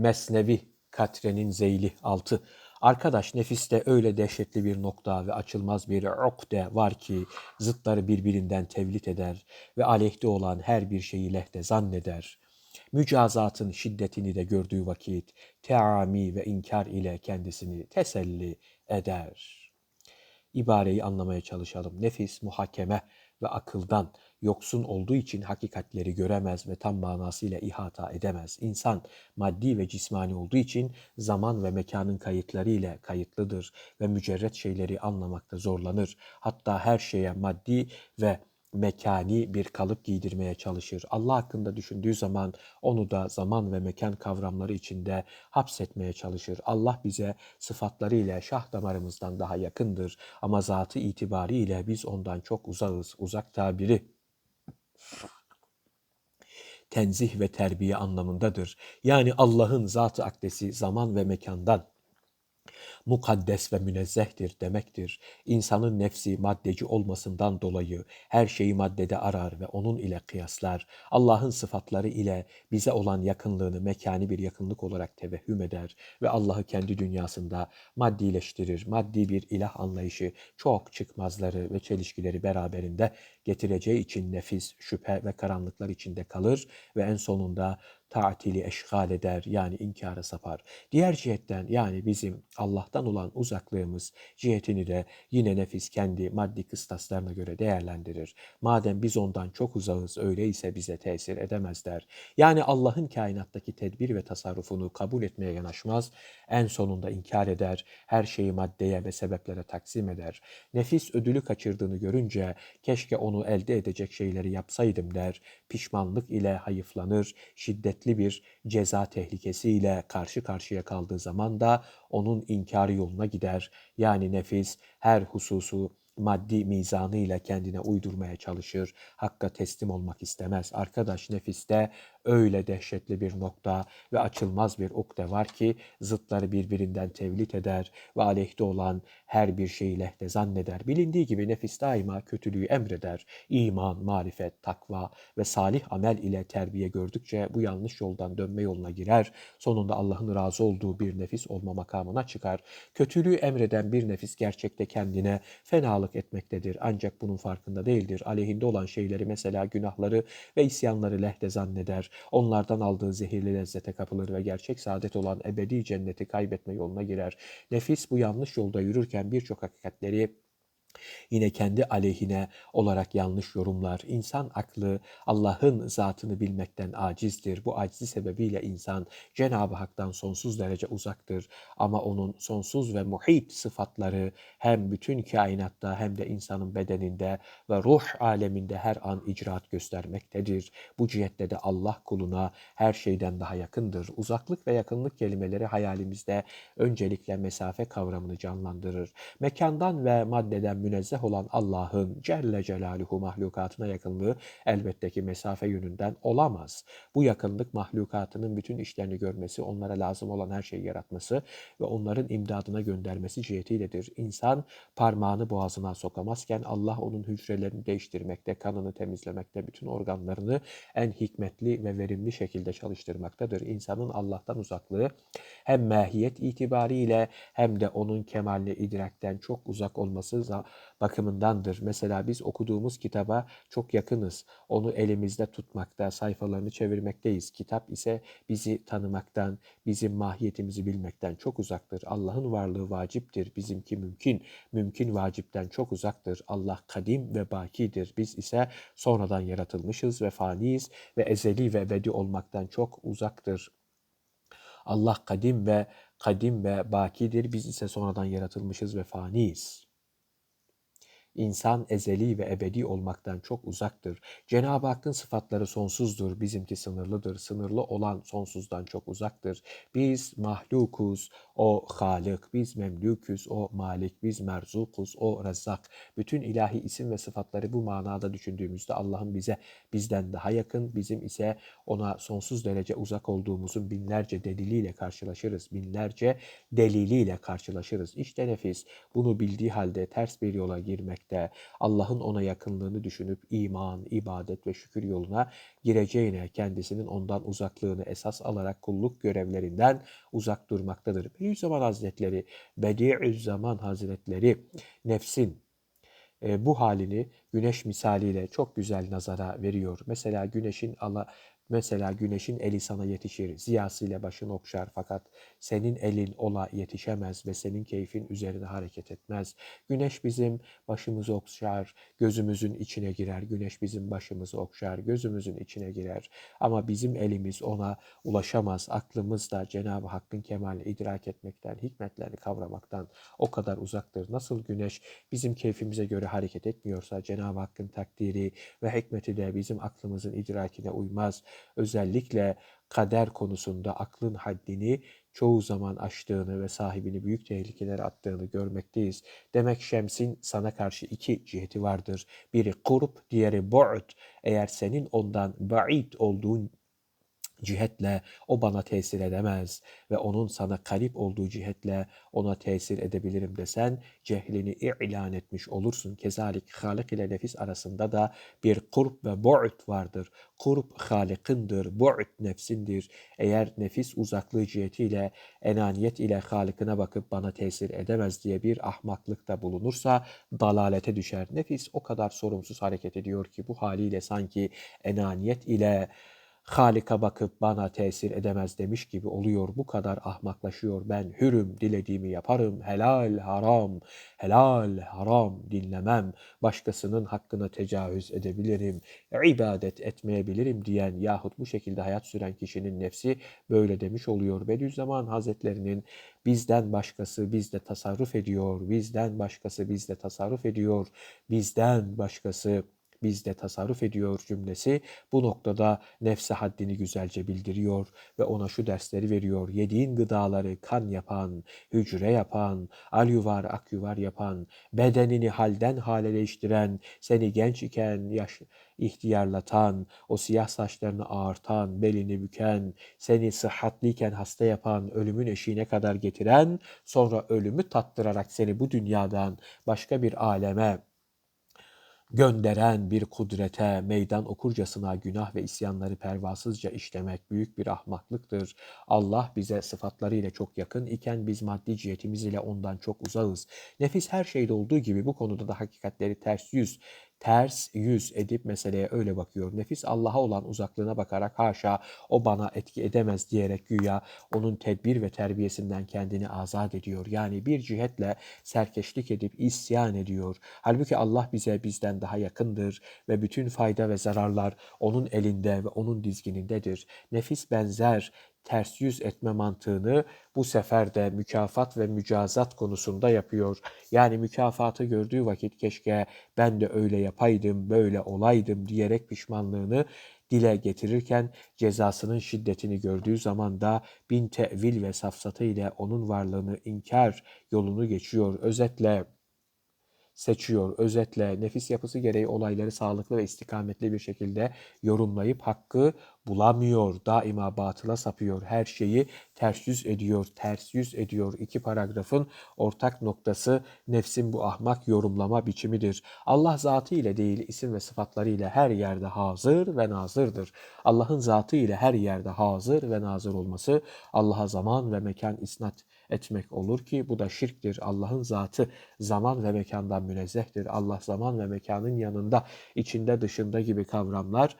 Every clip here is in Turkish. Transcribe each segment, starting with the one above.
Mesnevi Katre'nin Zeyli 6. Arkadaş nefiste öyle dehşetli bir nokta ve açılmaz bir ukde var ki zıtları birbirinden tevlit eder ve aleyhte olan her bir şeyi lehte zanneder. Mücazatın şiddetini de gördüğü vakit teami ve inkar ile kendisini teselli eder. İbareyi anlamaya çalışalım. Nefis, muhakeme ve akıldan yoksun olduğu için hakikatleri göremez ve tam manasıyla ihata edemez. İnsan maddi ve cismani olduğu için zaman ve mekanın kayıtları ile kayıtlıdır ve mücerret şeyleri anlamakta zorlanır. Hatta her şeye maddi ve mekani bir kalıp giydirmeye çalışır. Allah hakkında düşündüğü zaman onu da zaman ve mekan kavramları içinde hapsetmeye çalışır. Allah bize sıfatlarıyla şah damarımızdan daha yakındır ama zatı itibariyle biz ondan çok uzağız. Uzak tabiri tenzih ve terbiye anlamındadır. Yani Allah'ın zatı akdesi zaman ve mekandan mukaddes ve münezzehtir demektir. İnsanın nefsi maddeci olmasından dolayı her şeyi maddede arar ve onun ile kıyaslar. Allah'ın sıfatları ile bize olan yakınlığını mekani bir yakınlık olarak tevehhüm eder ve Allah'ı kendi dünyasında maddileştirir. Maddi bir ilah anlayışı çok çıkmazları ve çelişkileri beraberinde getireceği için nefis, şüphe ve karanlıklar içinde kalır ve en sonunda tatili eşgal eder yani inkara sapar. Diğer cihetten yani bizim Allah'tan olan uzaklığımız cihetini de yine nefis kendi maddi kıstaslarına göre değerlendirir. Madem biz ondan çok uzağız öyleyse bize tesir edemez der. Yani Allah'ın kainattaki tedbir ve tasarrufunu kabul etmeye yanaşmaz, en sonunda inkar eder, her şeyi maddeye ve sebeplere taksim eder. Nefis ödülü kaçırdığını görünce keşke onu elde edecek şeyleri yapsaydım der, pişmanlık ile hayıflanır, şiddetli bir ceza tehlikesiyle karşı karşıya kaldığı zaman da onun inkarı yoluna gider. Yani nefis her hususu maddi mizanıyla kendine uydurmaya çalışır. Hakka teslim olmak istemez. Arkadaş nefiste öyle dehşetli bir nokta ve açılmaz bir ukde var ki zıtları birbirinden tevlit eder ve aleyhte olan her bir şeyi lehte zanneder. Bilindiği gibi nefis daima kötülüğü emreder. İman, marifet, takva ve salih amel ile terbiye gördükçe bu yanlış yoldan dönme yoluna girer. Sonunda Allah'ın razı olduğu bir nefis olma makamına çıkar. Kötülüğü emreden bir nefis gerçekte kendine fenalık etmektedir. Ancak bunun farkında değildir. Aleyhinde olan şeyleri mesela günahları ve isyanları lehte zanneder. Onlardan aldığı zehirli lezzete kapılır ve gerçek saadet olan ebedi cenneti kaybetme yoluna girer. Nefis bu yanlış yolda yürürken birçok hakikatleri yine kendi aleyhine olarak yanlış yorumlar. İnsan aklı Allah'ın zatını bilmekten acizdir. Bu aczi sebebiyle insan Cenab-ı Hak'tan sonsuz derece uzaktır. Ama onun sonsuz ve muhit sıfatları hem bütün kainatta hem de insanın bedeninde ve ruh aleminde her an icraat göstermektedir. Bu cihette de Allah kuluna her şeyden daha yakındır. Uzaklık ve yakınlık kelimeleri hayalimizde öncelikle mesafe kavramını canlandırır. Mekandan ve maddeden münezzeh olan Allah'ın Celle Celaluhu mahlukatına yakınlığı elbette ki mesafe yönünden olamaz. Bu yakınlık mahlukatının bütün işlerini görmesi, onlara lazım olan her şeyi yaratması ve onların imdadına göndermesi cihetiyledir. İnsan parmağını boğazına sokamazken Allah onun hücrelerini değiştirmekte, kanını temizlemekte, bütün organlarını en hikmetli ve verimli şekilde çalıştırmaktadır. İnsanın Allah'tan uzaklığı hem mahiyet itibariyle hem de onun kemalle idrakten çok uzak olması bakımındandır. Mesela biz okuduğumuz kitaba çok yakınız. Onu elimizde tutmakta, sayfalarını çevirmekteyiz. Kitap ise bizi tanımaktan, bizim mahiyetimizi bilmekten çok uzaktır. Allah'ın varlığı vaciptir, bizimki mümkün. Mümkün vacipten çok uzaktır. Allah kadim ve bakidir. Biz ise sonradan yaratılmışız ve faniyiz ve ezeli ve ebedi olmaktan çok uzaktır. Allah kadim ve kadim ve bakidir. Biz ise sonradan yaratılmışız ve faniyiz. İnsan ezeli ve ebedi olmaktan çok uzaktır. Cenab-ı Hakk'ın sıfatları sonsuzdur, bizimki sınırlıdır. Sınırlı olan sonsuzdan çok uzaktır. Biz mahlukuz, o Halık, biz memlüküz, o Malik, biz merzukuz, o Rezzak. Bütün ilahi isim ve sıfatları bu manada düşündüğümüzde Allah'ın bize bizden daha yakın, bizim ise ona sonsuz derece uzak olduğumuzun binlerce deliliyle karşılaşırız. Binlerce deliliyle karşılaşırız. İşte nefis bunu bildiği halde ters bir yola girmek etmekte, Allah'ın ona yakınlığını düşünüp iman, ibadet ve şükür yoluna gireceğine kendisinin ondan uzaklığını esas alarak kulluk görevlerinden uzak durmaktadır. Bediüzzaman Hazretleri, Bediüzzaman Hazretleri nefsin e, bu halini güneş misaliyle çok güzel nazara veriyor. Mesela güneşin ala Mesela güneşin eli sana yetişir, ziyasıyla başın okşar fakat senin elin ola yetişemez ve senin keyfin üzerine hareket etmez. Güneş bizim başımızı okşar, gözümüzün içine girer. Güneş bizim başımızı okşar, gözümüzün içine girer. Ama bizim elimiz ona ulaşamaz. Aklımız da Cenab-ı Hakk'ın kemalini idrak etmekten, hikmetlerini kavramaktan o kadar uzaktır. Nasıl güneş bizim keyfimize göre hareket etmiyorsa Cenab-ı Hakk'ın takdiri ve hikmeti de bizim aklımızın idrakine uymaz özellikle kader konusunda aklın haddini çoğu zaman aştığını ve sahibini büyük tehlikelere attığını görmekteyiz. Demek şemsin sana karşı iki ciheti vardır. Biri kurp, diğeri bu'd. Eğer senin ondan ba'id olduğun cihetle o bana tesir edemez ve onun sana karip olduğu cihetle ona tesir edebilirim desen cehlini ilan etmiş olursun. Kezalik Halik ile nefis arasında da bir kurb ve bu'd vardır. Kurb Halik'indir, bu'd nefsindir. Eğer nefis uzaklığı cihetiyle, enaniyet ile Halik'ine bakıp bana tesir edemez diye bir ahmaklıkta bulunursa dalalete düşer. Nefis o kadar sorumsuz hareket ediyor ki bu haliyle sanki enaniyet ile Halika bakıp bana tesir edemez demiş gibi oluyor. Bu kadar ahmaklaşıyor. Ben hürüm, dilediğimi yaparım. Helal, haram, helal, haram dinlemem. Başkasının hakkına tecavüz edebilirim. ibadet etmeyebilirim diyen yahut bu şekilde hayat süren kişinin nefsi böyle demiş oluyor. Bediüzzaman Hazretlerinin bizden başkası bizde tasarruf ediyor. Bizden başkası bizde tasarruf ediyor. Bizden başkası bizde tasarruf ediyor cümlesi bu noktada nefse haddini güzelce bildiriyor ve ona şu dersleri veriyor. Yediğin gıdaları kan yapan, hücre yapan, alyuvar akyuvar yapan, bedenini halden hale değiştiren, seni genç iken yaş ihtiyarlatan, o siyah saçlarını ağartan, belini büken, seni sıhhatliyken hasta yapan, ölümün eşiğine kadar getiren, sonra ölümü tattırarak seni bu dünyadan başka bir aleme gönderen bir kudrete meydan okurcasına günah ve isyanları pervasızca işlemek büyük bir ahmaklıktır. Allah bize sıfatlarıyla çok yakın iken biz maddi cihetimiz ile ondan çok uzağız. Nefis her şeyde olduğu gibi bu konuda da hakikatleri ters yüz ters yüz edip meseleye öyle bakıyor. Nefis Allah'a olan uzaklığına bakarak haşa o bana etki edemez diyerek güya onun tedbir ve terbiyesinden kendini azat ediyor. Yani bir cihetle serkeşlik edip isyan ediyor. Halbuki Allah bize bizden daha yakındır ve bütün fayda ve zararlar onun elinde ve onun dizginindedir. Nefis benzer ters yüz etme mantığını bu sefer de mükafat ve mücazat konusunda yapıyor. Yani mükafatı gördüğü vakit keşke ben de öyle yapaydım, böyle olaydım diyerek pişmanlığını dile getirirken cezasının şiddetini gördüğü zaman da bin tevil ve safsatı ile onun varlığını inkar yolunu geçiyor. Özetle seçiyor. Özetle nefis yapısı gereği olayları sağlıklı ve istikametli bir şekilde yorumlayıp hakkı bulamıyor. Daima batıla sapıyor. Her şeyi ters yüz ediyor, ters yüz ediyor. İki paragrafın ortak noktası nefsin bu ahmak yorumlama biçimidir. Allah zatı ile değil isim ve sıfatları ile her yerde hazır ve nazırdır. Allah'ın zatı ile her yerde hazır ve nazır olması Allah'a zaman ve mekan isnat etmek olur ki bu da şirktir. Allah'ın zatı zaman ve mekandan münezzehtir. Allah zaman ve mekanın yanında, içinde, dışında gibi kavramlar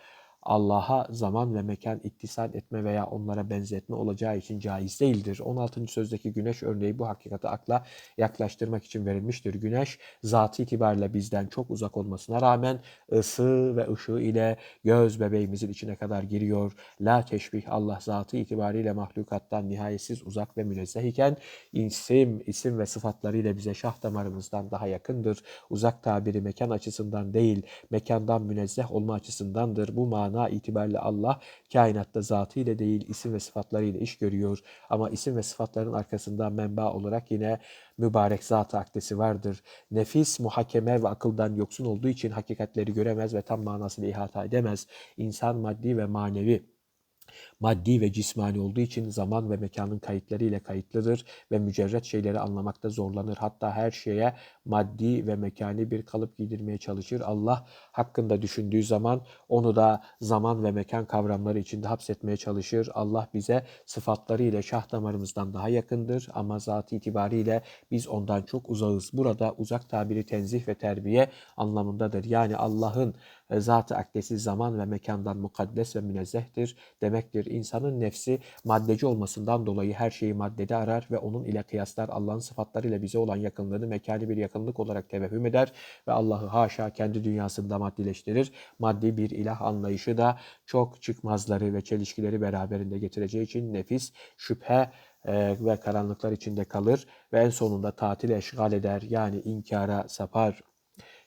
Allah'a zaman ve mekan ittisal etme veya onlara benzetme olacağı için caiz değildir. 16. sözdeki güneş örneği bu hakikati akla yaklaştırmak için verilmiştir. Güneş zatı itibariyle bizden çok uzak olmasına rağmen ısı ve ışığı ile göz bebeğimizin içine kadar giriyor. La teşbih Allah zatı itibariyle mahlukattan nihayetsiz uzak ve münezzeh iken isim, isim ve sıfatlarıyla bize şah damarımızdan daha yakındır. Uzak tabiri mekan açısından değil, mekandan münezzeh olma açısındandır. Bu mana mana itibariyle Allah kainatta zatıyla değil isim ve sıfatlarıyla iş görüyor. Ama isim ve sıfatların arkasında menba olarak yine mübarek zat-ı akdesi vardır. Nefis, muhakeme ve akıldan yoksun olduğu için hakikatleri göremez ve tam manasıyla ihata edemez. İnsan maddi ve manevi maddi ve cismani olduğu için zaman ve mekanın kayıtları ile kayıtlıdır ve mücerret şeyleri anlamakta zorlanır. Hatta her şeye maddi ve mekani bir kalıp giydirmeye çalışır. Allah hakkında düşündüğü zaman onu da zaman ve mekan kavramları içinde hapsetmeye çalışır. Allah bize sıfatları ile şah damarımızdan daha yakındır ama zatı itibariyle biz ondan çok uzağız. Burada uzak tabiri tenzih ve terbiye anlamındadır. Yani Allah'ın zat-ı akdesi zaman ve mekandan mukaddes ve münezzehtir demektir. İnsanın nefsi maddeci olmasından dolayı her şeyi maddede arar ve onun ile kıyaslar Allah'ın sıfatlarıyla bize olan yakınlığını mekani bir yakınlık olarak tevehhüm eder ve Allah'ı haşa kendi dünyasında maddileştirir. Maddi bir ilah anlayışı da çok çıkmazları ve çelişkileri beraberinde getireceği için nefis, şüphe e, ve karanlıklar içinde kalır ve en sonunda tatil eşgal eder yani inkara sapar.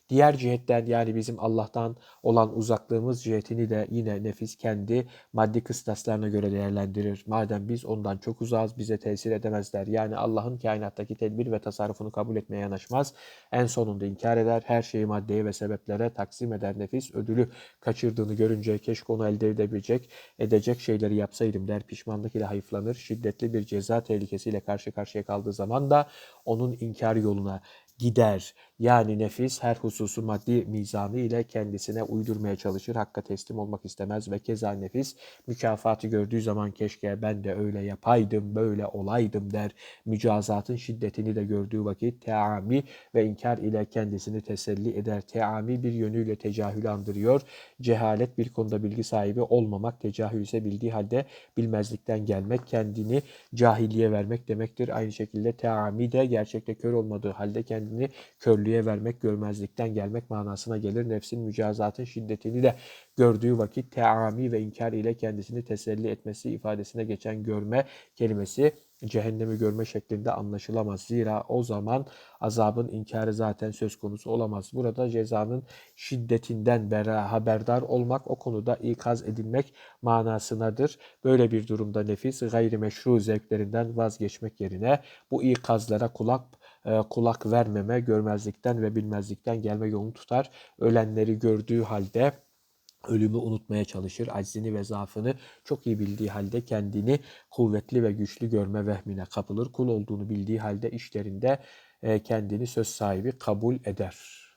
Diğer cihetten yani bizim Allah'tan olan uzaklığımız cihetini de yine nefis kendi maddi kıstaslarına göre değerlendirir. Madem biz ondan çok uzağız bize tesir edemezler. Yani Allah'ın kainattaki tedbir ve tasarrufunu kabul etmeye yanaşmaz. En sonunda inkar eder. Her şeyi maddeye ve sebeplere taksim eder nefis. Ödülü kaçırdığını görünce keşke onu elde edebilecek, edecek şeyleri yapsaydım der. Pişmanlık ile hayıflanır. Şiddetli bir ceza tehlikesiyle karşı karşıya kaldığı zaman da onun inkar yoluna gider. Yani nefis her hususu maddi mizanı ile kendisine uydurmaya çalışır. Hakka teslim olmak istemez ve keza nefis mükafatı gördüğü zaman keşke ben de öyle yapaydım, böyle olaydım der. Mücazatın şiddetini de gördüğü vakit teami ve inkar ile kendisini teselli eder. Teami bir yönüyle tecahülü andırıyor. Cehalet bir konuda bilgi sahibi olmamak, tecahül ise bildiği halde bilmezlikten gelmek, kendini cahiliye vermek demektir. Aynı şekilde teami de gerçekte kör olmadığı halde kendini körlüğe vermek, görmezlikten gelmek manasına gelir. Nefsin mücazatın şiddetini de gördüğü vakit teami ve inkar ile kendisini teselli etmesi ifadesine geçen görme kelimesi cehennemi görme şeklinde anlaşılamaz. Zira o zaman azabın inkarı zaten söz konusu olamaz. Burada cezanın şiddetinden bera haberdar olmak o konuda ikaz edilmek manasınadır. Böyle bir durumda nefis gayrimeşru zevklerinden vazgeçmek yerine bu ikazlara kulak kulak vermeme, görmezlikten ve bilmezlikten gelme yolunu tutar. Ölenleri gördüğü halde ölümü unutmaya çalışır. Aczini ve zaafını çok iyi bildiği halde kendini kuvvetli ve güçlü görme vehmine kapılır. Kul olduğunu bildiği halde işlerinde e, kendini söz sahibi kabul eder.